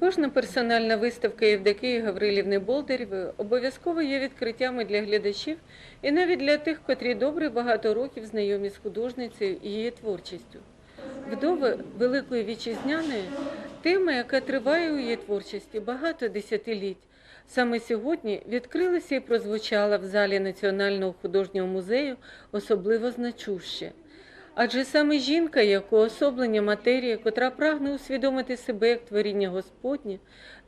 Кожна персональна виставка Євдокії Гаврилівни Болдерєвої обов'язково є відкриттями для глядачів і навіть для тих, котрі добре багато років знайомі з художницею і її творчістю. Вдови Великої Вітчизняної тема, яка триває у її творчості багато десятиліть. Саме сьогодні відкрилася і прозвучала в залі Національного художнього музею особливо значуще. Адже саме жінка, як уособлення матерії, котра прагне усвідомити себе як творіння Господнє,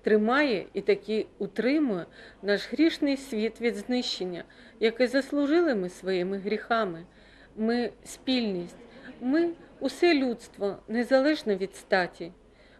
тримає і таки утримує наш грішний світ від знищення, яке заслужили ми своїми гріхами. Ми спільність, ми усе людство, незалежно від статі.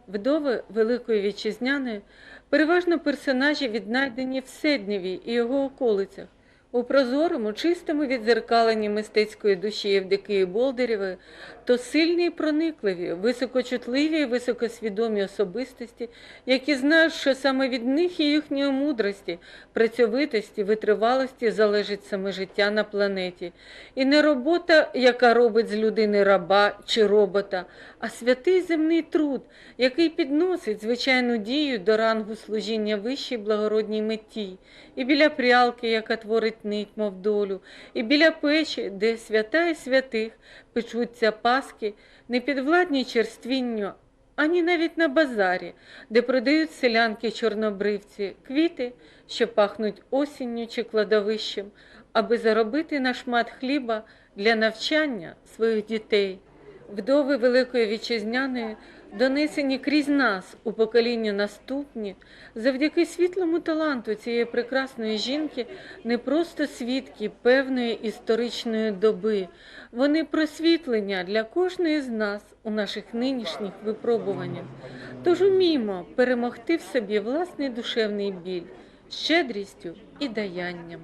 Вдови Великої Вітчизняної переважно персонажі віднайдені в Седнєві і його околицях. У прозорому, чистому відзеркаленні мистецької душі Євдокії Болдерєвої то сильні і проникливі, високочутливі і високосвідомі особистості, які знають, що саме від них і їхньої мудрості, працьовитості, витривалості залежить саме життя на планеті. І не робота, яка робить з людини раба чи робота, а святий земний труд, який підносить звичайну дію до рангу служіння вищій благородній меті, і біля прялки, яка творить нить, мов долю, і біля печі, де свята і святих печуться паски, не підвладні черствінню, ані навіть на базарі, де продають селянки чорнобривці квіти, що пахнуть осінню чи кладовищем, аби заробити на шмат хліба для навчання своїх дітей. Вдови Великої Вітчизняної донесені крізь нас у покоління наступні, завдяки світлому таланту цієї прекрасної жінки, не просто свідки певної історичної доби, вони просвітлення для кожної з нас у наших нинішніх випробуваннях. Тож уміємо перемогти в собі власний душевний біль щедрістю і даянням.